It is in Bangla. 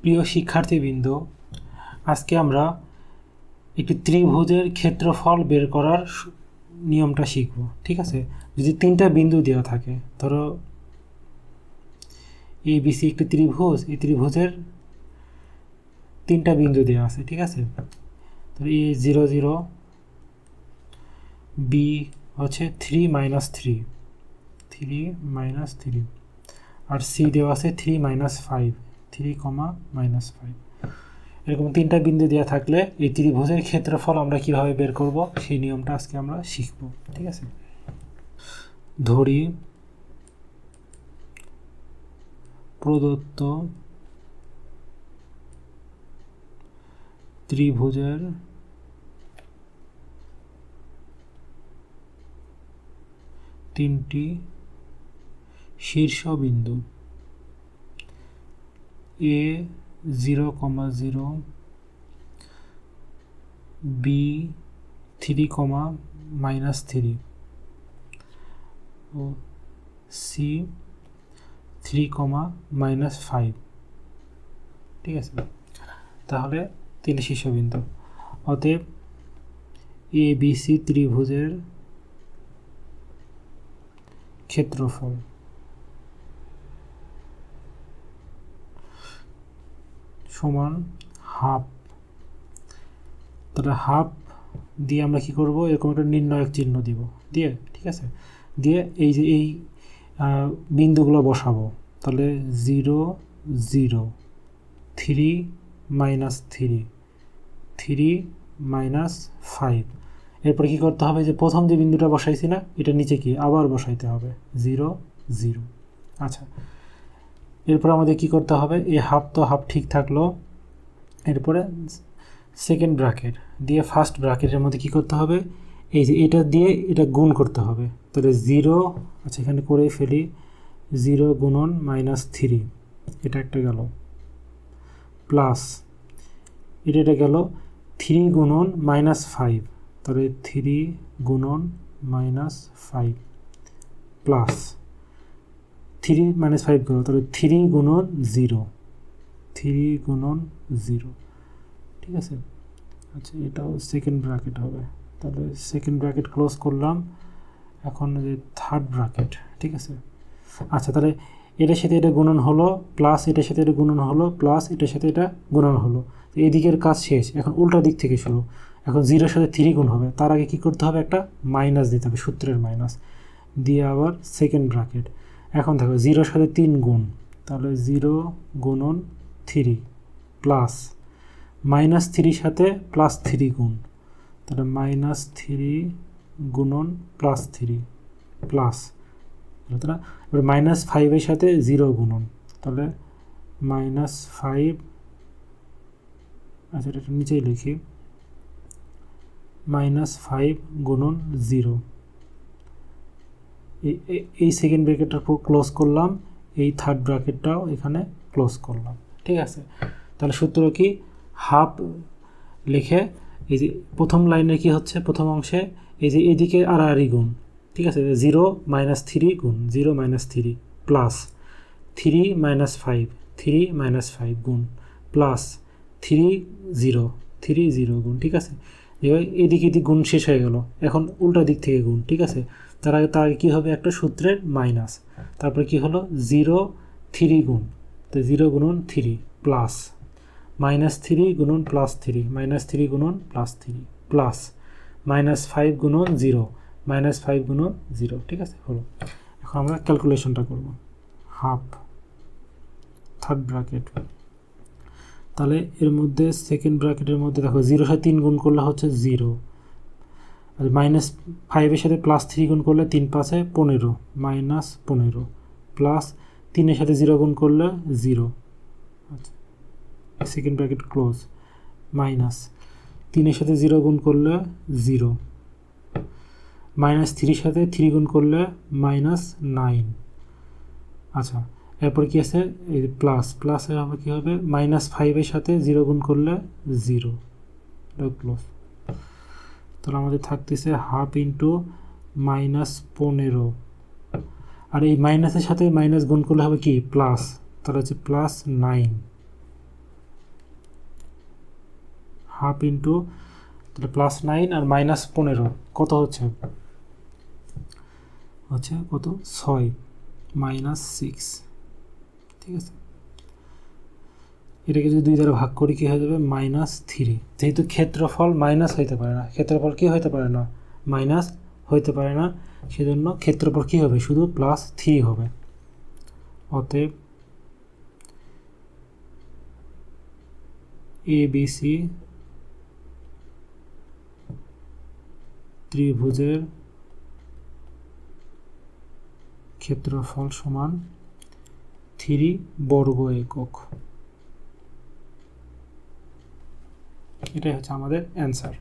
প্রিয় শিক্ষার্থীবৃন্দ, আজকে আমরা একটি ত্রিভুজের ক্ষেত্রফল বের করার নিয়মটা শিখব, ঠিক আছে? যদি তিনটা বিন্দু দেওয়া থাকে, ধরো এ বিসি একটি ত্রিভুজ, এই ত্রিভুজের তিনটা বিন্দু দেওয়া আছে, ঠিক আছে? তো এ জিরো জিরো বি হচ্ছে three minus three three minus three আর সি দেওয়া আছে three minus five three comma minus five এরকম তিনটা বিন্দু দেওয়া থাকলে এই ত্রিভুজের ক্ষেত্রফল আমরা কীভাবে বের করব? সেই নিয়মটা আজকে আমরা শিখব, ঠিক আছে? ধরি প্রদত্ত ত্রিভুজের তিনটি শীর্ষবিন্দু। A zero comma zero B three comma minus three O C three comma minus five ঠিক আছে? তাহলে তিনটি শীর্ষবিন্দু অতএব এ বি সি ত্রিভুজের ক্ষেত্রফল। সমান হাফ। তাহলে হাফ দিয়ে আমরা কি করব? এরকম একটা নির্ণায়ক চিহ্ন দিব। দিয়ে, ঠিক আছে? দিয়ে এই যে এই বিন্দুগুলো বসাবো। তাহলে zero zero, three minus three three minus five. এরপরে কী করতে হবে? যে প্রথম যে বিন্দুটা বসাইছি না, এটা নিচে কি? আবার বসাইতে হবে। Zero zero. আচ্ছা এরপর আমাদের কি করতে হবে? এই হাফ তো হাফ ঠিক থাকল। এরপরে সেকেন্ড ব্র্যাকেট দিয়ে ফার্স্ট ব্র্যাকেটের মধ্যে কি করতে হবে? এই যে এটা দিয়ে এটা গুণ করতে হবে। তাহলে জিরো আচ্ছা এখানে করে ফেলি জিরো গুণন মাইনাস থ্রি এটা একটা গেল। প্লাস এটা এটা গেল। থ্রি গুণন মাইনাস ফাইভ তাহলে থ্রি গুণন minus five plus three minus five করো তাহলে থ্রি গুণন জিরো থ্রি গুণন জিরো ঠিক আছে? আচ্ছা এটাও সেকেন্ড ব্র্যাকেট হবে। তাহলে সেকেন্ড ব্র্যাকেট ক্লোজ করলাম। এখন যে থার্ড ব্র্যাকেট ঠিক আছে? আচ্ছা তাহলে এটার সাথে এটা গুণন হলো প্লাস এটার সাথে এটা গুণন হলো প্লাস এটার সাথে এটা গুণন হলো। তো এদিকের কাজ শেষ। এখন উল্টা দিক থেকে শুরু। এখন জিরোর সাথে থ্রি গুণ হবে। তার আগে কী করতে হবে? একটা মাইনাস দিতে হবে, সূত্রের মাইনাস দিয়ে আবার সেকেন্ড ব্র্যাকেট এখন দেখো, জিরোর সাথে তিন গুণ, তাহলে জিরো গুণন থ্রি প্লাস, মাইনাস থ্রির সাথে প্লাস থ্রি গুণ, তাহলে মাইনাস থ্রি গুণন প্লাস থ্রি প্লাস এবার মাইনাস ফাইভের সাথে জিরো গুণন, তাহলে মাইনাস ফাইভ আচ্ছা এটা নিচেই লিখি, মাইনাস ফাইভ গুণন জিরো। এই- সেকেন্ড ব্র্যাকেটটা ক্লোজ করলাম, এই থার্ড ব্র্যাকেটটাও এখানে ক্লোজ করলাম। ঠিক আছে? তাহলে সূত্র কি? হাফ লিখে এই যে প্রথম লাইনে কি হচ্ছে? প্রথম অংশে এই যে এদিকে আড়াআড়ি গুণ। ঠিক আছে? জিরো মাইনাস থ্রি গুণ। Zero minus three plus three minus five three minus five গুণ plus three zero three zero গুণ। ঠিক আছে? এদিকে এদিক গুণ শেষ হয়ে গেল। এখন উল্টা দিক থেকে গুণ, ঠিক আছে? তার আগে তার আগে কী হবে? একটা সূত্রের মাইনাস তারপরে কি হলো? জিরো থ্রি গুণ। তো জিরো গুণন থ্রি প্লাস মাইনাস থ্রি গুণন প্লাস থ্রি মাইনাস থ্রি গুণন plus three plus minus five গুণন জিরো মাইনাস ফাইভ গুণন জিরো ঠিক আছে? হলো। এখন আমরা ক্যালকুলেশনটা করব। হাফ থার্ড ব্র্যাকেট তাহলে এর মধ্যে সেকেন্ড ব্র্যাকেটের মধ্যে দেখো জিরোর সাথে তিন গুণ করলে হচ্ছে জিরো আর মাইনাস ফাইভের সাথে প্লাস থ্রি গুণ করলে তিন পাশে পনেরো মাইনাস পনেরো। প্লাস তিনের সাথে জিরো গুণ করলে জিরো আচ্ছা সেকেন্ড ব্র্যাকেট ক্লোজ মাইনাস তিনের সাথে জিরো গুণ করলে জিরো মাইনাস থ্রির সাথে থ্রি গুণ করলে মাইনাস নাইন আচ্ছা এরপর কি আছে? এই প্লাস প্লাসে হবে কী হবে? মাইনাস ফাইভের সাথে জিরো গুণ করলে জিরো ক্লোজ তাহলে আমাদের থাকতেছে হাফ ইন্টু মাইনাস পনেরো। আর এই মাইনাসের সাথে মাইনাস গুণ করলে হবে কি? প্লাস তাহলে হচ্ছে প্লাস নাইন হাফ ইন্টু তাহলে প্লাস নাইন আর মাইনাস পনেরো। কত হচ্ছে? হচ্ছে কত? ছয়। মাইনাস সিক্স ঠিক আছে? এটাকে যদি দুই দ্বারা ভাগ করি কী হয়ে যাবে? Minus three. যেহেতু ক্ষেত্রফল মাইনাস হইতে পারে না। ক্ষেত্রফল কী হইতে পারে না? মাইনাস হইতে পারে না। সেজন্য ক্ষেত্রফল কী হবে? শুধু প্লাস থ্রি হবে। অতএব এ বি সি ত্রিভুজের ক্ষেত্রফল সমান থ্রি বর্গ একক। এটাই হচ্ছে আমাদের অ্যান্সার